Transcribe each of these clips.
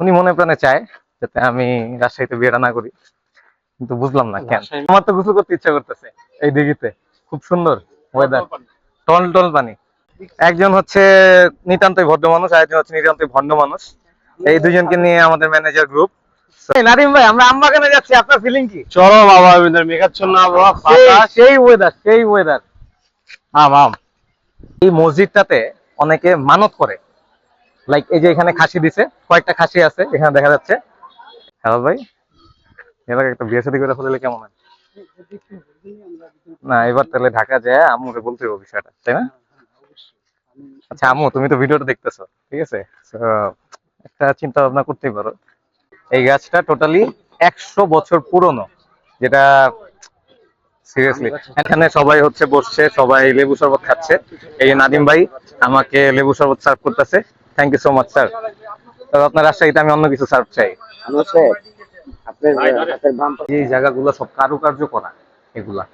উনি মনে প্রাণে চায় যাতে আমি রাজশাহীতে বিয়েটা না করি। কিন্তু বুঝলাম না কেন। আমার তো গোসল করতে ইচ্ছা করতেছে এই দিঘিতে। খুব সুন্দর ওয়েদার টল টল পানি। একজন হচ্ছে নিতান্তই ভদ্র মানুষ আর একজন হচ্ছে নিতান্তই ভণ্ড মানুষ। এই দুজনকে নিয়ে আমাদের ম্যানেজার গ্রুপ নাদিম ভাই আমরা আমবাগানে যাচ্ছি আপনার ফিলিং কি? চরম আবহাওয়া মেঘাচ্ছন্ন আবহাওয়া সেই ওয়েদার সেই ওয়েদার আম আম। এই মসজিদটাতে অনেকে মানত করে। লাইক এই যে এখানে খাসি দিছে, কয়েকটা খাসি আছে, এখানে দেখা যাচ্ছে। হ্যালো ভাই, এবার একটা বিয়ে শাদী করে ফেললে কেমন হয়? না, এবার তাহলে ঢাকা যায় আম্মুরে বলতে হবে বিষয়টা, তাই না? আচ্ছা আম্মু, তুমি তো ভিডিওটা দেখতেছো, ঠিক আছে? একটা চিন্তা ভাবনা করতেই পারো। এই গাছটা টোটালি একশো বছর পুরনো, যেটা সিরিয়াসলি এখানে সবাই হচ্ছে বসছে, সবাই লেবু শরবত খাচ্ছে। এই নাদিম ভাই আমাকে লেবু শরবত সার্ভ করতেছে। Thank you so much sir তবে আপনার রাজশাহীতে আমি অন্য কিছু সার্ভ চাই। এই জায়গাগুলো সব কারুকার্য করা এগুলা।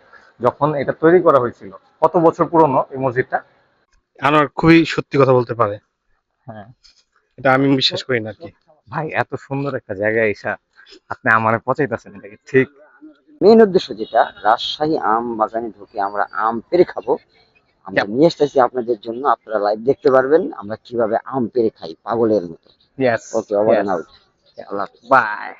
যখন এটা তৈরি করা হয়েছিল কত বছর পুরনো এই মসজিদটা? আনোয়ার খুবই সত্যি কথা বলতে পারে। হ্যাঁ। এটা আমি বিশ্বাস করি না কি। ভাই এত সুন্দর একটা জায়গায় এসা আপনি আমারে পচাইতেছেন এটা কি ঠিক? মেইন উদ্দেশ্য যেটা রাজশাহী আম বাগানে ঢুকে আমরা আম পেরে খাব। আমরা নিয়ে এসেছি আপনাদের জন্য আপনারা লাইভ দেখতে পারবেন আমরা কীভাবে আম পেরে খাই পাগলের মতো। Okay over and out Allah bye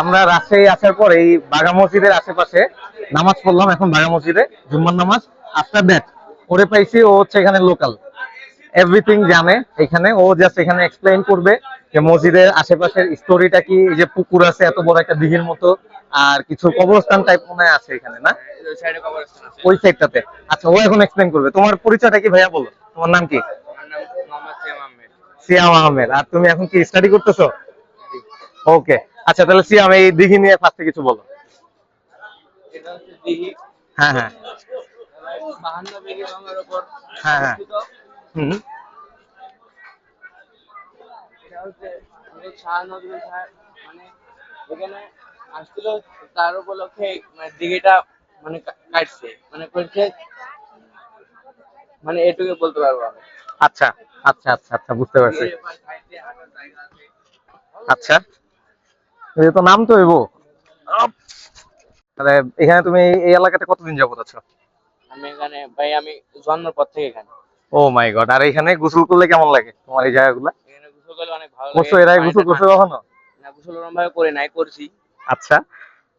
আমরা রাজশাহী আসার পর এই বাঘা মসজিদের আশেপাশে নামাজ পড়লাম এখন বাঘা মসজিদে জুম্মার নামাজ। আফটার দ্যাট ওরে পাইছি ও হচ্ছে এখানে লোকাল এভরিথিং জানে এখানে ও জাস্ট এখানে এক্সপ্লেইন করবে যে মসজিদের আশেপাশের স্টোরিটা কি এই যে পুকুর আছে এত বড় একটা দিঘির মতো আর কিছু কবরস্থান টাইপ মনে হয় আছে এখানে না? ওই সাইডটাতে আচ্ছা ও এখন এক্সপ্লেইন করবে। তোমার পরিচয়টা কি ভাইয়া বলো? তোমার নাম কি? সিয়াম আহমেদ। আর তুমি এখন কি স্টাডি করতেছো? ওকে আচ্ছা তাহলে সিয়াম এই দিঘি নিয়ে ফার্স্টে কিছু বলো। হ্যাঁ হ্যাঁ। হ্যাঁ, হ্যাঁ। হুম। মানে এখানে আসছিল তার উপলক্ষে মানে দিঘিটা মানে কাটছে মানে করছে মানে এটুকু বলতে পারব আমি। আচ্ছা আচ্ছা আচ্ছা আচ্ছা বুঝতে পারছি। আচ্ছা। এই তো নাম তো হইব তাহলে এখানে তুমি এই- এই এলাকাতে কতদিন যাবত আছো? আমি এখানে ভাই আমি জন্মের পর থেকে এখানে। ও মাই গড আর এখানে গোসল করলে কেমন লাগে তোমার এই জায়গাগুলা? এখানে গোসল করলে অনেক ভালো লাগে। এর আগে গোসল করছ কখনো? না গোসল ওরকম ভাবে করে নাই করছি। আচ্ছা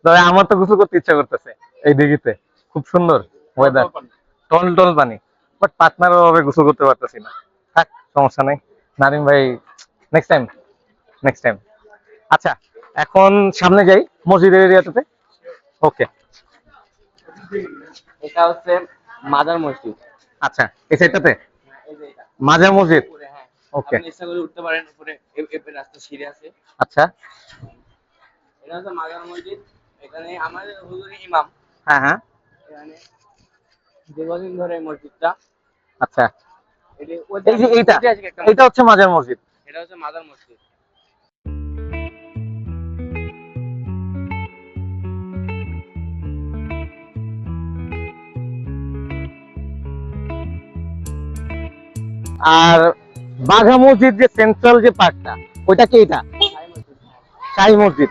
তবে আমার তো গোসল করতে ইচ্ছা করতেছে এই দিঘিতে। খুব সুন্দর ওয়েদার টল টল পানি। বাট পার্টনার ভাবে গোসল করতে পারতেছি না। থাক সমস্যা নাই। নারিম ভাই নেক্সট টাইম নেক্সট টাইম আচ্ছা এখন সামনে যাই মসজিদের এরিয়াটাতে ওকে এটা হচ্ছে মাদার মসজিদ। আচ্ছা এই সাইডটাতে? মাজার মসজিদ? হ্যাঁ। ওকে। আপনি ইচ্ছা করে উঠতে পারেন উপরে এ- এ- রাস্তা সিঁড়ি আছে। আচ্ছা। এটা হচ্ছে মাজার মসজিদ। এখানে আমাদের হুজুর ইমাম। হ্যাঁ হ্যাঁ। এখানে দীর্ঘদিন ধরে মসজিদটা। আচ্ছা। এটি এই যে এইটা এটা হচ্ছে মাজার মসজিদ মসজিদ। এটা হচ্ছে মাজার মসজিদ। আর বাঘা মসজিদ যে সেন্ট্রাল যে পার্কটা ওইটা কি এটা? শাহী মসজিদ।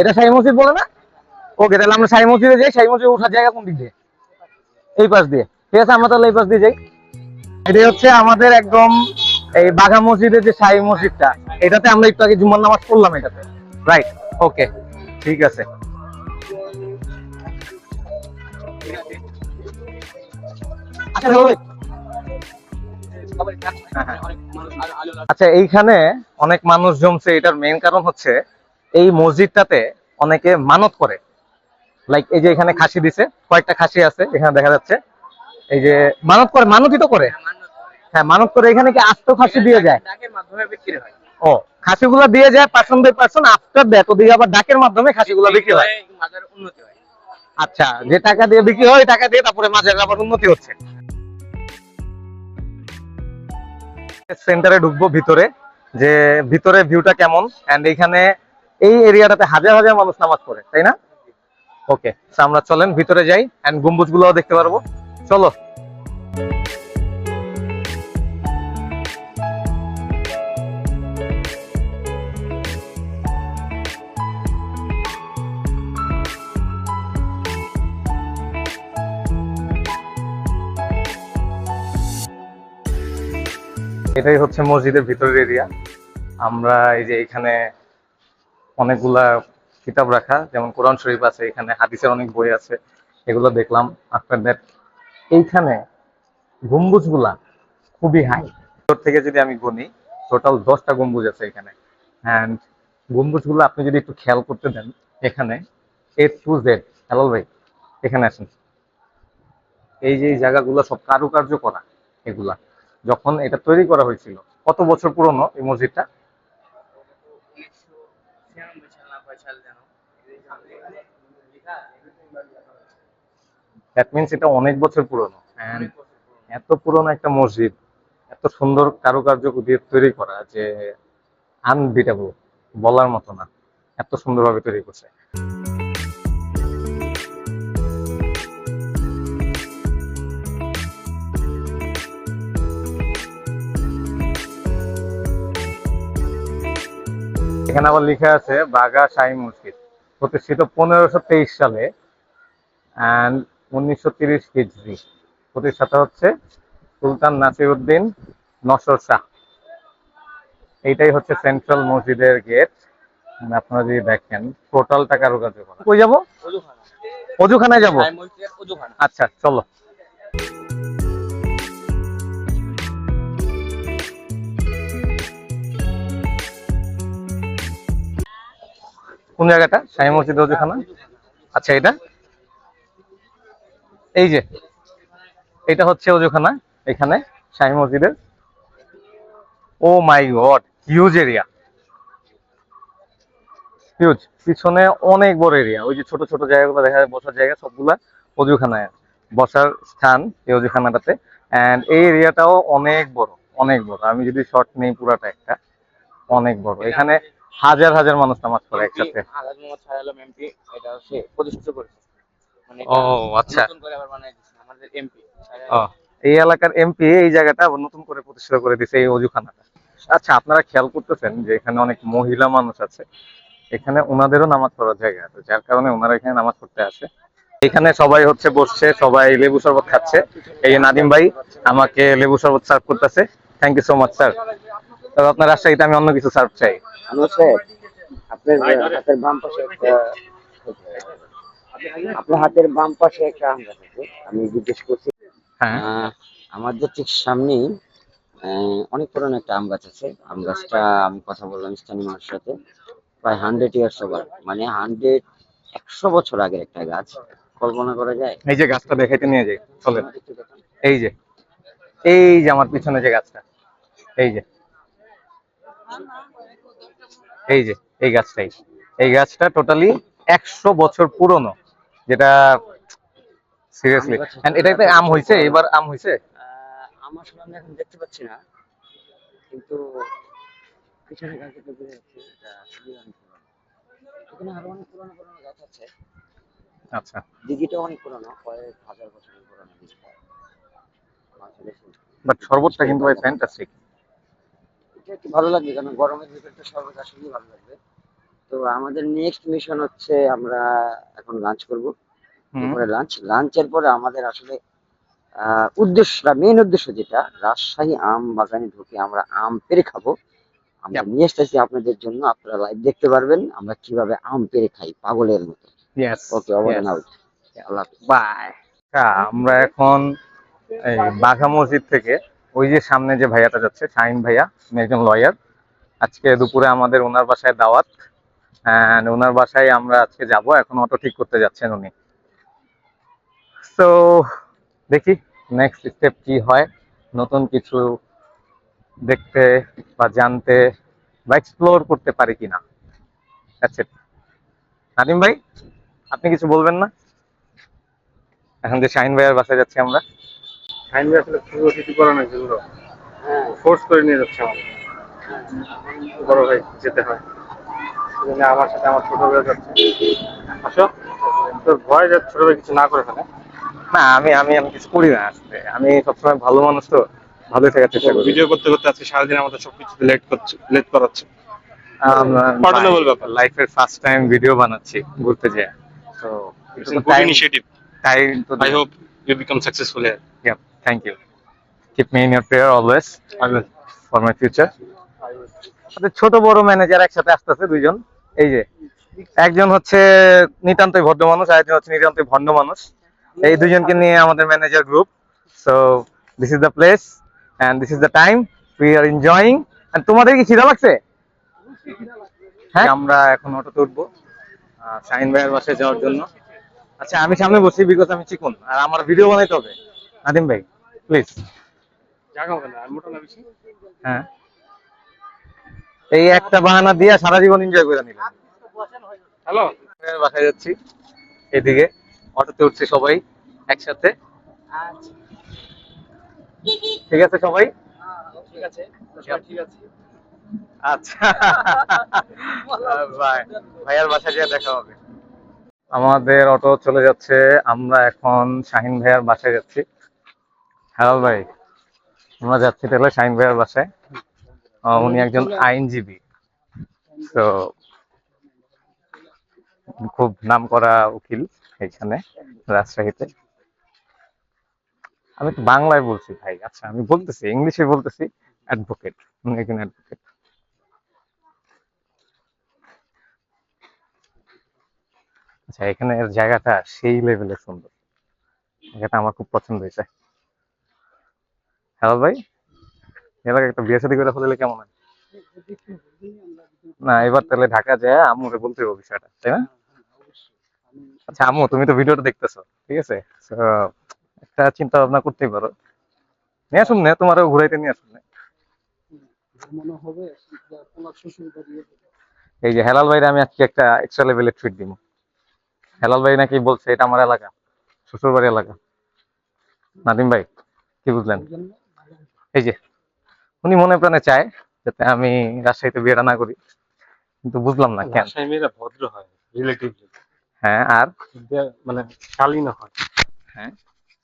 এটা শাহী মসজিদ বলে না? ওকে, তাহলে আমরা শাহী মসজিদে যাই। শাহী মসজিদে ওঠার জায়গা কোন দিক দিয়ে? এই পাশ দিয়ে। ঠিক আছে, আমরা তাহলে এই পাশ দিয়ে যাই। এটা হচ্ছে আমাদের একদম এই বাঘা মসজিদের যে সাই মসজিদটা। এটাতে আমরা একটু আগে জুম্মার নামাজ পড়লাম এটাতে। রাইট ওকে ঠিক আছে। আচ্ছা আচ্ছা এইখানে অনেক মানুষ জমছে এটার মেইন কারণ হচ্ছে এই মসজিদটাতে অনেকে মানত করে। লাইক এই যে এখানে খাসি দিছে কয়েকটা খাসি আছে এখানে দেখা যাচ্ছে। এই যে মানত করে মানতই তো করে। হ্যাঁ মানত করে এখানে কি আস্ত খাসি দিয়ে যায়? ডাকের মাধ্যমে বিক্রি হয় ও খাসিগুলো দিয়ে যায় person by person after that ওদিকে আবার ডাকের মাধ্যমে খাসিগুলো বিক্রি হয়। হয়। আচ্ছা যে টাকা দিয়ে বিক্রি হয় টাকা দিয়ে তারপরে মাঝে আবার উন্নতি হচ্ছে। সেন্টারে ঢুকবো ভিতরে, যে ভিতরে ভিউটা কেমন? এন্ড এইখানে এই এরিয়াটাতে হাজার হাজার মানুষ নামাজ পড়ে, তাই না? ওকে আমরা চলেন, ভিতরে যাই অ্যান্ড গম্বুজ গুলোও দেখতে পারব। চলো। এটাই হচ্ছে মসজিদের ভিতরের এরিয়া আমরা এই যে এখানে অনেকগুলা কিতাব রাখা, যেমন কোরআন শরীফ আছে, এখানে হাদিসের অনেক বই আছে, এগুলো দেখলাম আফটার দ্যাট এইখানে গম্বুজগুলা খুবই হাই ভিতর থেকে যদি আমি গুনি টোটাল দশটা গম্বুজ আছে এখানে। অ্যান্ড গম্বুজগুলো আপনি যদি একটু খেয়াল করতে দেন, এখানে এ টু জেড হ্যালো ভাই, এখানে আসেন। এই যে জায়গাগুলো সব কারুকার্য করা, এগুলা। যখন এটা তৈরি করা হয়েছিল। কত বছর পুরনো এই মসজিদটা? দ্যাট এটা অনেক বছর পুরনো। এত পুরনো একটা মসজিদ, এত সুন্দর কারুকার্য দিয়ে তৈরি করা যে আনবিটেবল বলার মতো না, এত সুন্দরভাবে তৈরি করছে। এখানে আবার লেখা আছে বাগা শাহী মসজিদ প্রতিষ্ঠিত পনেরোশো তেইশ সালে অ্যান্ড উনিশশো তিরিশ প্রতিষ্ঠাতা হচ্ছে সুলতান নাসিরউদ্দিন নসর শাহ। এইটাই হচ্ছে সেন্ট্রাল মসজিদের গেট আপনারা যদি দেখেন টোটাল টাকা কারুকার্য করা কই যাব? অজুখানায় যাব? আচ্ছা চলো। কোন জায়গাটা? শাহী মসজিদ অজুখানা আচ্ছা এটা? এই যে, এটা হচ্ছে অজুখানা এখানে শাহী মসজিদের। ও my God huge area huge পিছনে অনেক বড় এরিয়া ওই যে ছোট ছোট জায়গাগুলো দেখা যায়, বসার জায়গা, সবগুলা অজুখানায় বসার স্থান এই অজুখানাটাতে এন্ড এই এরিয়াটাও অনেক বড় অনেক বড়। আমি যদি শর্ট নেই, পুরাটা একটা। অনেক বড়। এখানে হাজার হাজার মানুষ নামাজ পড়ে একসাথে। মানে ও আচ্ছা। এই এলাকার এমপি এই জায়গাটা নতুন করে প্রতিষ্ঠিত করে দিছে এই অজুখানাটা। আচ্ছা আপনারা খেয়াল করতেছেন যে এখানে অনেক মহিলা মানুষ আছে এখানে ওনাদেরও নামাজ পড়ার জায়গা আছে যার কারণে ওনারা এখানে নামাজ পড়তে আসে। এখানে সবাই হচ্ছে বসছে সবাই লেবু শরবত খাচ্ছে। এই নাদিম ভাই আমাকে লেবু শরবত সার্ভ করতেছে। Thank you so much sir তবে আপনার রাজশাহীতে আমি অন্য কিছু সার্ভ চাই। আপনার হাতের বাম পাশে একটা আপনার হাতের বাম পাশে একটা আম গাছ আছে। আমি জিজ্ঞেস করছি হ্যাঁ। আমাদের ঠিক সামনেই অনেক পুরনো একটা আম গাছ আছে। আম গাছটা আমি কথা বললাম স্থানীয় মানুষের সাথে। প্রায় হান্ড্রেড ইয়ার্স ওভার মানে হান্ড্রেড একশো বছর আগের একটা গাছ। কল্পনা করা যায়? এই যে গাছটা দেখাইতে নিয়ে যাই চলেন। এই যে এই যে আমার পিছনে যে গাছটা এই যে। এই যে এই গাছটাই। এই গাছটা টোটালি একশো বছর পুরনো যেটা সিরিয়াসলি এটাতে আম হয়েছে এবার আম হয়েছে? আমার আমি এখন দেখতে পাচ্ছি না কিন্তু পিছনে গাছ বোঝা যাচ্ছে এটা খুবই অনেক পুরনো। এখানে আরও অনেক পুরনো পুরনো গাছ আছে। আচ্ছা। দিঘিটা অনেক পুরনো কয়েক হাজার বছরের পুরনো দিঘিটা। বাট শরবতটা কিন্তু ভাই ফ্যান্টাস্টিক একটু ভালো লাগবে কারণ গরমের ভিতরটা সর্বত আসলেই ভালো লাগবে। তো আমাদের নেক্সট মিশন হচ্ছে আমরা এখন লাঞ্চ করব। পরে লাঞ্চ লাঞ্চের পরে আমাদের আসলে উদ্দেশ্যটা মেন উদ্দেশ্য যেটা রাজশাহী আম বাগানে ঢুকে আমরা আম পেরে খাব। আমরা. নিয়ে এসেছি আপনাদের জন্য আপনারা লাইভ দেখতে পারবেন আমরা কীভাবে আম পেরে খাই পাগলের মতো। Okay over out Allah bye আমরা এখন বাঘা মসজিদ থেকে ওই যে সামনে যে ভাইয়াটা যাচ্ছে, শাহিন ভাইয়া, উনি একজন লয়ার আজকে দুপুরে আমাদের ওনার বাসায় দাওয়াত ওনার বাসায় আমরা আজকে যাব, এখন অটো ঠিক করতে যাচ্ছেন উনি। তো দেখি নেক্সট স্টেপ কি হয়, নতুন কিছু দেখতে বা জানতে বা এক্সপ্লোর করতে পারি কিনা। আচ্ছা নাদিম ভাই, আপনি কিছু বলবেন না? এখন যে শাহিন ভাইয়ের বাসায় যাচ্ছি আমরা। আইন আসলে করে না যেগুলো হ্যাঁ। ফোর্স করে নিয়ে যাচ্ছে আমাদের বড় ভাই যেতে হয়। সেজন্য আমার সাথে আমার ছোট ভাই যাচ্ছে। আসো। তোর ভয় যে ছোট ভাই কিছু না করে ফেলে। না আমি আমি আমি কিছু করি না আসলে। আমি সবসময় ভালো মানুষ তো ভালোই থাকার চেষ্টা করি। ভিডিও করতে করতে আজকে সারাদিন আমাদের সবকিছু লেট করছে লেট করাচ্ছে। Pardonable ব্যাপার। লাইফের ফার্স্ট টাইম ভিডিও বানাচ্ছি ঘুরতে যেয়ে। তো টাইম তো I hope you become successful here. Yeah, thank you. Keep me in your prayer always. I will. for my future. ছোট, বড় ম্যানেজার একসাথে আসতেছে দুইজন। এই যে, একজন হচ্ছে নিতান্তই ভদ্র মানুষ আর একজন হচ্ছে নিতান্তই ভণ্ড মানুষ। এই দুজনকে নিয়ে আমাদের manager group so this is the place and this is the time we are enjoying and তোমাদের কি খিদা লাগছে? হ্যাঁ? আমরা এখন অটোতে উঠবো শাহিন ভাইয়ের বাসায় যাওয়ার জন্য। আচ্ছা আমি সামনে বসি বিকজ আমি চিকন, আর আমার ভিডিও বানাইতে হবে। নাদিম ভাই প্লিজ হ্যাঁ। এই একটা বাহানা দিয়ে সারা জীবন এনজয় করে নিলাম হ্যালো বাসায় যাচ্ছি এদিকে। অটোতে উঠছি সবাই একসাথে। আচ্ছা। ঠিক আছে সবাই? ঠিক আছে। ঠিক আছে। আচ্ছা। বাই ভাইয়ার বাসায় দেখা হবে। আমাদের অটো চলে যাচ্ছে আমরা এখন শাহিন ভাইয়ার বাসায় যাচ্ছি। হ্যালো ভাই, আমরা যাচ্ছি তাহলে শাহিন ভাইয়ার বাসায়। উনি একজন আইনজীবী। তো খুব নাম করা উকিল এখানে রাজশাহীতে। আমি তো বাংলায় বলছি ভাই আচ্ছা আমি বলতেছি, ইংলিশে বলতেছি অ্যাডভোকেট উনি একজন অ্যাডভোকেট আচ্ছা এখানে জায়গাটা সেই লেভেলে সুন্দর। জায়গাটা আমার খুব পছন্দ হয়েছে। হ্যালো ভাই? এবার একটা বিয়ে শাদী করে ফেললে কেমন হয়? না, এবার তাহলে ঢাকা যায় আম্মুকে বলতে হবে বিষয়টা, তাই না? আচ্ছা আম্মু, তুমি তো ভিডিওটা দেখতেছো, ঠিক আছে? একটা চিন্তা ভাবনা করতেই পারো। নিয়ে আসুন না, তোমারও ঘুরাইতে নিয়ে আসুন এই যে হেলাল ভাইরে আমি আজকে একটা এক্সট্রা লেভেলের ট্রিট দিব। হেলাল ভাই নাকি বলছে, এটা আমার এলাকা শ্বশুর বাড়ি এলাকা। নাদিম ভাই, কি বুঝলেন? এই যে উনি মনে প্রাণে চায় যাতে আমি রাজশাহীতে বিয়েটা না করি। কিন্তু বুঝলাম না কেন। মেয়েরা ভদ্র হয় রিলেটিভলি হ্যাঁ আর? মানে শালীন হয়। হ্যাঁ।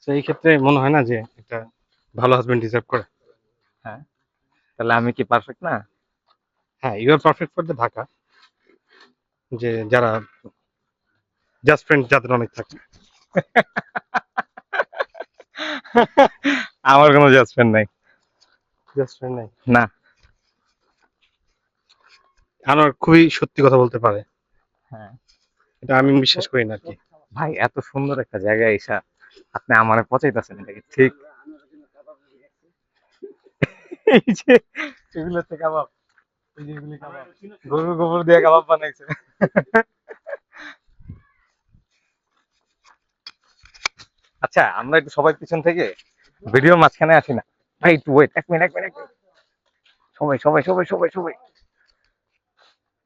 সেই ক্ষেত্রে মনে হয় না যে একটা ভালো হাজবেন্ড ডিজার্ভ করে। হ্যাঁ। তাহলে আমি কি পারফেক্ট না? হ্যাঁ you are perfect for the Dhaka. যে যারা জাস্ট ফ্রেন্ড যাদের অনেক থাকে। আমার কোনো জাজমেন্ট নাই। জাস্ট ফ্রেন্ড নাই। না। আনোয়ার খুবই সত্যি কথা বলতে পারে। হ্যাঁ। এটা আমি বিশ্বাস করি না আর কি। ভাই এত সুন্দর একটা জায়গা এসা আপনি আমারে পচাইতেছেন এটাকে ঠিক? এই যে এগুলো হচ্ছে কাবাব। এই যে এগুলি কাবাব। গরুর গোবর দিয়ে কাবাব বানাইছে। আচ্ছা আমরা একটু সবাই পিছন থেকে ভিডিওর মাঝখানে আসি না। ভাই একটু ওয়েট এক মিনিট এক মিনিট এক মিনিট। সবাই সবাই সবাই সবাই সবাই।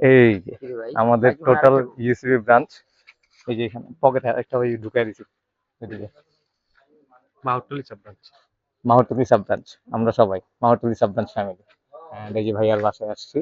এই যে? আমাদের টোটাল ইউসিবি ব্রাঞ্চ এই যে এখানে পকেটে একটা ওই ঢুকাই দিছি। এদিকে। Mahtuli sub branch Mahtuli sub branch আমরা সবাই। Mahtuli sub branch family and এই যে ভাইয়ার বাসায় আসছি।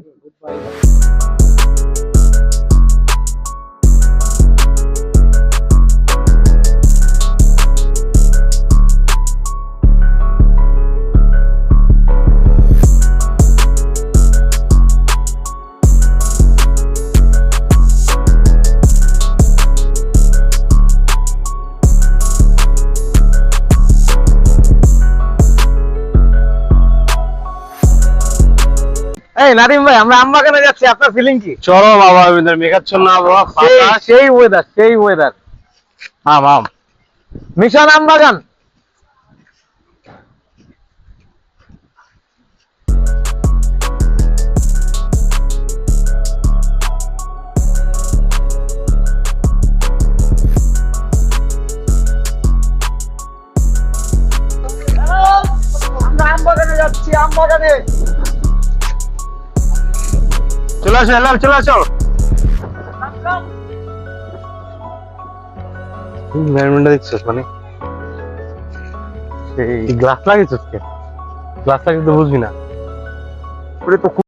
এই নাদিম ভাই আমরা আম বাগানে যাচ্ছি আপনার ফিলিং কি? চলো বাবা রবীন্দ্র মেঘাচ্ছন্ন আবহাওয়া সেই সেই ওয়েদার সেই ওয়েদার আম আম। মিশন আম বাগান। চলে আসো এলাম চলে আসো। দেখছিস মানে? সেই গ্লাস লাগিয়েছিস কে? গ্লাস লাগিয়ে তো বুঝবি না। ওরে তো খুব